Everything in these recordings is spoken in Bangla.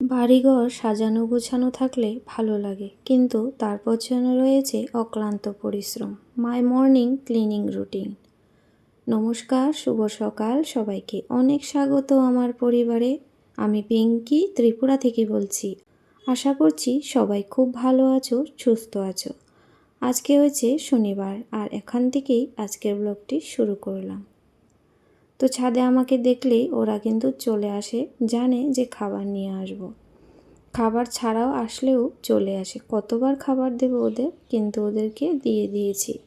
বাড়িঘর সাজানো গোছানো থাকলে ভালো লাগে, কিন্তু তার পেছনে রয়েছে অক্লান্ত পরিশ্রম। মাই মর্নিং ক্লিনিং রুটিন নমস্কার, শুভ সকাল সবাইকে। অনেক স্বাগত আমার পরিবারে। আমি পিঙ্কি, ত্রিপুরা থেকে বলছি। আশা করছি সবাই খুব ভালো আছো, সুস্থ আছো। আজকে হয়েছে শনিবার, আর এখান থেকেই আজকের ব্লগটি শুরু করলাম। তো ছাদে আমাকে দেখলেই ওরা কিন্তু চলে আসে, জানে যে খাবার নিয়ে আসব। খাবার ছাড়াও আসলেও চলে আসে। কতবার খাবার দেবো ওদের? কিন্তু ওদেরকে দিয়ে দিয়েছি।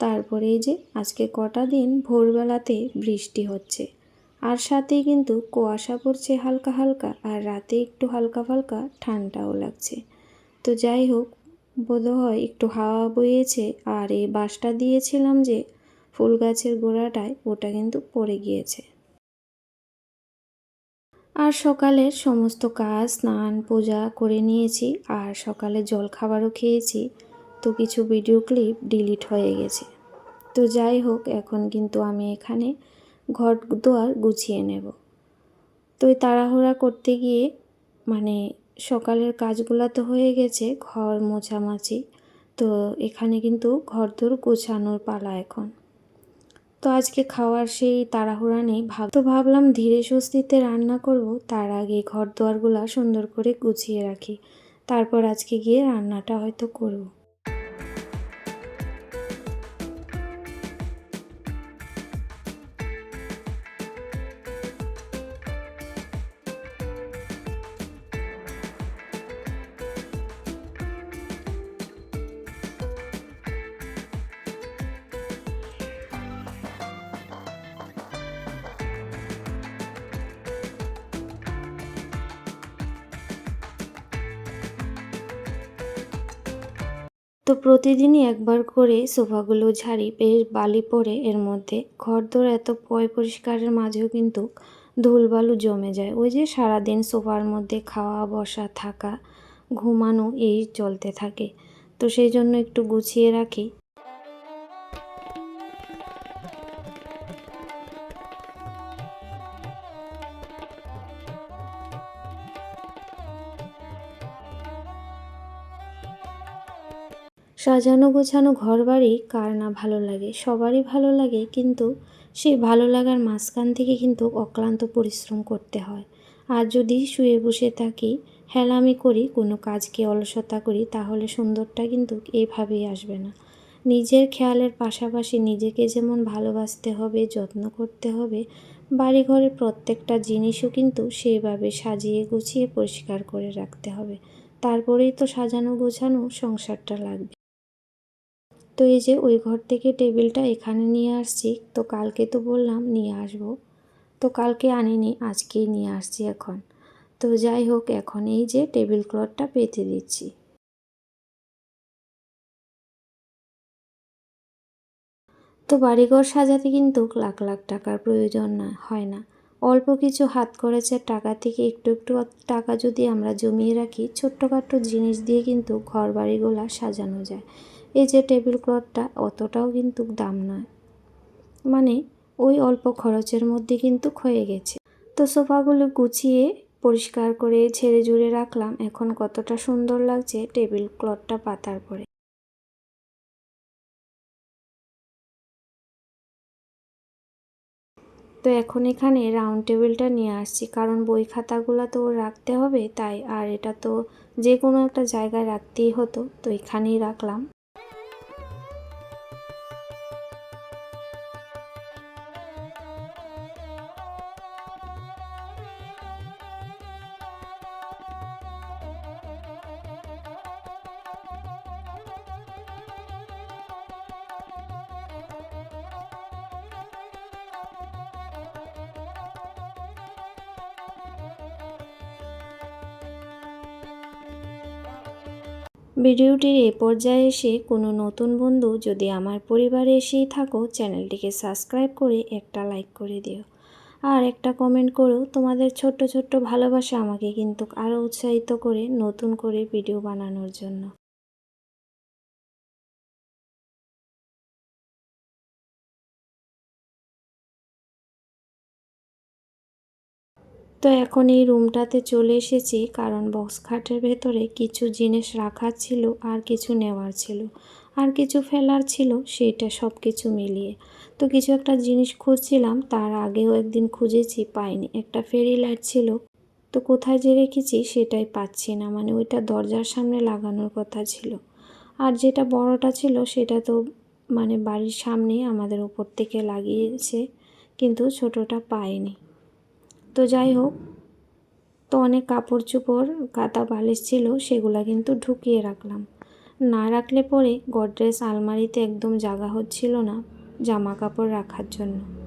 তারপরে এই যে আজকে কটা দিন ভোরবেলাতে বৃষ্টি হচ্ছে। আর সাথেই কিন্তু কুয়াশা পড়ছে হালকা হালকা আর রাতে একটু হালকা ফালকা ঠান্ডাও লাগছে। তো যাই হোক, বোধহয় একটু হাওয়া বইয়েছে আর এই বাসটা দিয়েছিলাম যে ফুল গাছের গোড়াটায় ওটা কিন্তু পড়ে গিয়েছে। আর সকালের সমস্ত কাজ, স্নান, পূজা করে নিয়েছি আর সকালে জল খাবারও খেয়েছি। তো কিছু ভিডিও ক্লিপ ডিলিট হয়ে গেছে। তো যাই হোক, এখন কিন্তু আমি এখানে ঘর দোয়ার গুছিয়ে নেব। তো তাড়াহুড়া করতে গিয়ে মানে সকালের কাজগুলো তো হয়ে গেছে, ঘর মোছামাছি। তো এখানে কিন্তু ঘর দোর গোছানোর পালা এখন। তো আজকে খাওয়ার সেই তাড়াহুড়া নেই। ভাব তো ভাবলাম ধীরে স্বস্তিতে রান্না করব। তার আগে ঘর দোয়ারগুলো সুন্দর করে গুছিয়ে রাখি। তারপর আজকে গিয়ে রান্নাটা হয়তো করব। তো প্রতিদিনই একবার করে সোফাগুলো ঝাড়ি বেশ বালি পড়ে এর মধ্যে। ঘরদোর এত পয় পরিষ্কারের মাঝেও কিন্তু ধুলবালু জমে যায়। ওই যে সারাদিন সোফার মধ্যে খাওয়া, বসা, থাকা, ঘুমানো এই চলতে থাকে। তো সেই জন্য একটু গুছিয়ে রাখি। সাজানো গোছানো ঘর বাড়ি কার না ভালো লাগে? সবারই ভালো লাগে, কিন্তু সেই ভালো লাগার মাঝখান থেকে কিন্তু অক্লান্ত পরিশ্রম করতে হয়। আর যদি শুয়ে বসে থাকি, হেলামি করি, কোনো কাজকে অলসতা করি, তাহলে সুন্দরটা কিন্তু এইভাবেই আসবে না। নিজের খেয়ালের পাশাপাশি নিজেকে যেমন ভালোবাসতে হবে, যত্ন করতে হবে, বাড়িঘরের প্রত্যেকটা জিনিসও কিন্তু সেইভাবে সাজিয়ে গুছিয়ে পরিষ্কার করে রাখতে হবে। তারপরেই তো সাজানো গোছানো সংসারটা লাগবে। তো এই যে ওই ঘর থেকে টেবিলটা এখানে নিয়ে আসছি, তো কালকে তো বললাম নিয়ে আসব। তো কালকে আনিনি, আজকেই নিয়ে আসছি এখন। তো যাই হোক, এখন এই যে টেবিল ক্লথটা পেতে দিচ্ছি। তো বাড়িঘর সাজাতে কিন্তু লাখ লাখ টাকার প্রয়োজন না, হয় না। অল্প কিছু হাত খরচের টাকা থেকে একটু একটু টাকা যদি আমরা জমিয়ে রাখি ছোট্টখাট্ট জিনিস দিয়ে কিন্তু ঘর বাড়িগুলা সাজানো যায়। এই যে টেবিল ক্লথটা, অতটাও কিন্তু দাম নয়। মানে ওই অল্প খরচের মধ্যে কিন্তু হয়ে গেছে। তো সোফাগুলো গুছিয়ে, পরিষ্কার করে, ছেড়ে জুড়ে রাখলাম। এখন কতটা সুন্দর লাগছে টেবিল ক্লথটা পাতার পরে। তো এখন এখানে রাউন্ড টেবিলটা নিয়ে আসছি। কারণ বই খাতাগুলো তো রাখতে হবে, তাই আর এটা তো যে কোনো একটা জায়গায় রাখতেই হতো, তো এখানেই রাখলাম। ভিডিওটির এ পর্যায়ে এসে কোনো নতুন বন্ধু যদি আমার পরিবারে এসেই থাকো, চ্যানেলটিকে সাবস্ক্রাইব করে একটা লাইক করে দিও। আর একটা কমেন্ট করো, তোমাদের ছোট্ট ছোট্ট ভালোবাসা আমাকে কিন্তু আরও উৎসাহিত করে নতুন করে ভিডিও বানানোর জন্য। তো এখন এই রুমটাতে চলে এসেছি কারণ বক্স খাটের ভেতরে কিছু জিনিস রাখার ছিল আর কিছু নেওয়ার ছিল। আর কিছু ফেলার ছিল সেটা সব কিছু মিলিয়ে। তো কিছু একটা জিনিস খুঁজছিলাম, তার আগেও একদিন খুঁজেছি, পাইনি। একটা ফেরি লাইট ছিল। তো কোথায় যে রেখেছি সেটাই পাচ্ছি না মানে ওইটা দরজার সামনে লাগানোর কথা ছিল। আর যেটা বড়টা ছিল, সেটা তো মানে বাড়ির সামনেই আমাদের উপর থেকে লাগিয়েছে, কিন্তু ছোটোটা পাইনি। তো যাই হোক, তো অনেক কাপড় চোপড় কাতা বালিশ ছিল, সেগুলো কিন্তু ঢুকিয়ে রাখলাম। না রাখলে পরে গডরেজ আলমারিতে একদম জাগা হচ্ছিল না জামা কাপড় রাখার জন্য।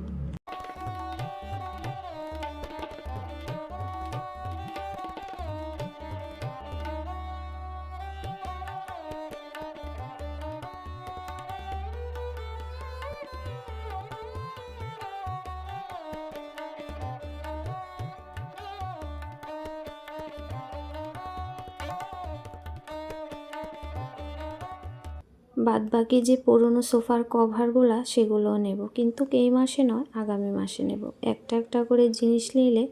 বাদ বাকি যে পুরনো সোফার কভারগুলো, সেগুলোও নেব। কিন্তু এই মাসে নয়, আগামী মাসে নেব। একটা একটা করে জিনিস নিলে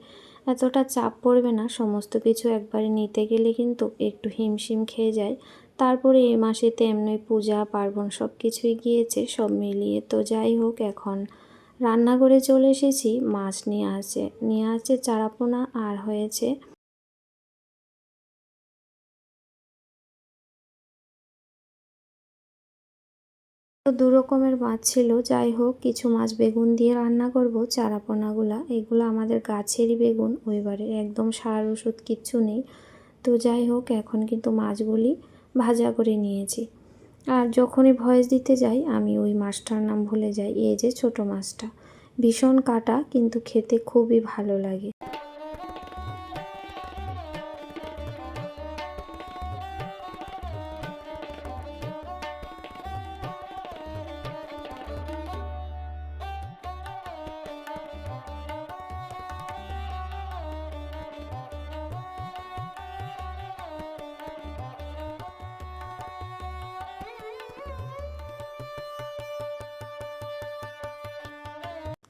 এতটা চাপ পড়বে না, সমস্ত কিছু একবারে নিতে গেলে কিন্তু একটু হিমশিম খেয়ে যায়। তারপরে এই মাসেতে এমনি পূজা, পার্বণ সব কিছুই গিয়েছে, সব মিলিয়ে তো যাই হোক, এখন রান্না করে চলে এসেছি, মাছ নিয়ে আসে নিয়ে আসছে চারাপোনা, আর হয়েছে তো দু রকমের মাছ ছিল, যাই হোক কিছু মাছ বেগুন দিয়ে রান্না করব, চারাপোনাগুলা, এগুলো আমাদের গাছেরই বেগুন, ওইবারে একদম সার ওষুধ কিচ্ছু নেই। তো যাই হোক, এখন কিন্তু মাছগুলি ভাজা করে নিয়েছি। আর যখনই ভয়েস দিতে যাই, আমি ওই মাছটার নাম ভুলে যাই, এই যে ছোট মাছটা। ভীষণ কাটা, কিন্তু খেতে খুবই ভালো লাগে।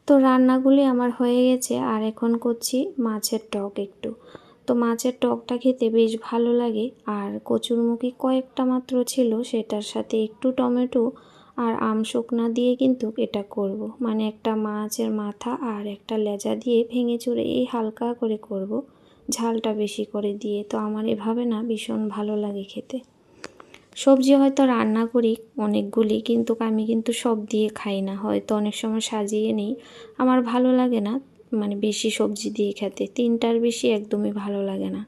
তো রান্নাগুলি আমার হয়ে গেছে, আর এখন করছি মাছের টক একটু তো মাছের টকটা খেতে বেশ ভালো লাগে, আর কচুরমুখী কয়েকটা মাত্র ছিল, সেটার সাথে একটু টমেটো আর আম শুকনা দিয়ে কিন্তু এটা করব। মানে একটা মাছের মাথা আর একটা লেজা দিয়ে ভেঙে চুরে এই হালকা করে করব। ঝালটা বেশি করে দিয়ে তো আমার এভাবে না ভীষণ ভালো লাগে খেতে সবজি হয়তো রান্না করি অনেকগুলি, কিন্তু আমি কিন্তু সব দিয়ে খাই না। হয়তো অনেক সময় সাজিয়ে নিই। আমার ভালো লাগে না মানে বেশি সবজি দিয়ে খেতে। তিনটার বেশি একদমই ভালো লাগে না।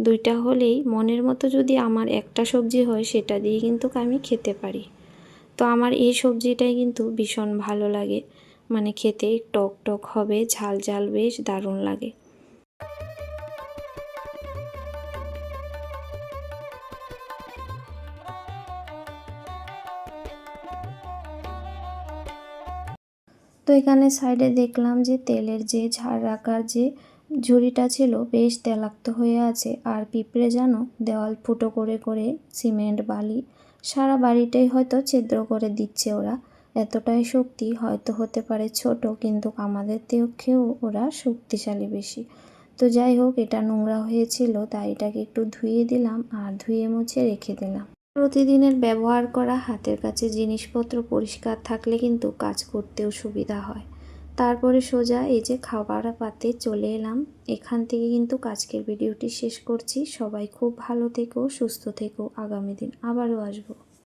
দুইটা হলেই মনের মতো যদি আমার একটা সবজি হয়, সেটা দিয়ে কিন্তু আমি খেতে পারি। তো আমার এই সবজিটাই কিন্তু ভীষণ ভালো লাগে। মানে খেতে টক টক হবে, ঝাল ঝাল, বেশ দারুণ লাগে। তো এখানে সাইডে দেখলাম যে তেলের যে ঝাড় রাখার যে ঝুড়িটা ছিল, বেশ তেলাক্ত হয়ে আছে। আর পিঁপড়ে যেন দেওয়াল ফুটো করে করে সিমেন্ট, বালি সারা বাড়িটাই হয়তো ছিদ্র করে দিচ্ছে ওরা। এতটাই শক্তি হয়তো হতে পারে ছোট, কিন্তু আমাদের পক্ষেও ওরা শক্তিশালী বেশি। তো যাই হোক, এটা নোংরা হয়েছিল, তাই এটাকে একটু ধুয়ে দিলাম আর ধুয়ে মুছে রেখে দিলাম। প্রতিদিনের ব্যবহার করা হাতের কাছে জিনিসপত্র পরিষ্কার থাকলে কিন্তু কাজ করতেও সুবিধা হয়। তারপরে সোজা এই যে খাবার পাতে চলে এলাম। এখান থেকে কিন্তু আজকের ভিডিওটি শেষ করছি। সবাই খুব ভালো থেকো, সুস্থ থেকো। আগামী দিন আবারও আসব।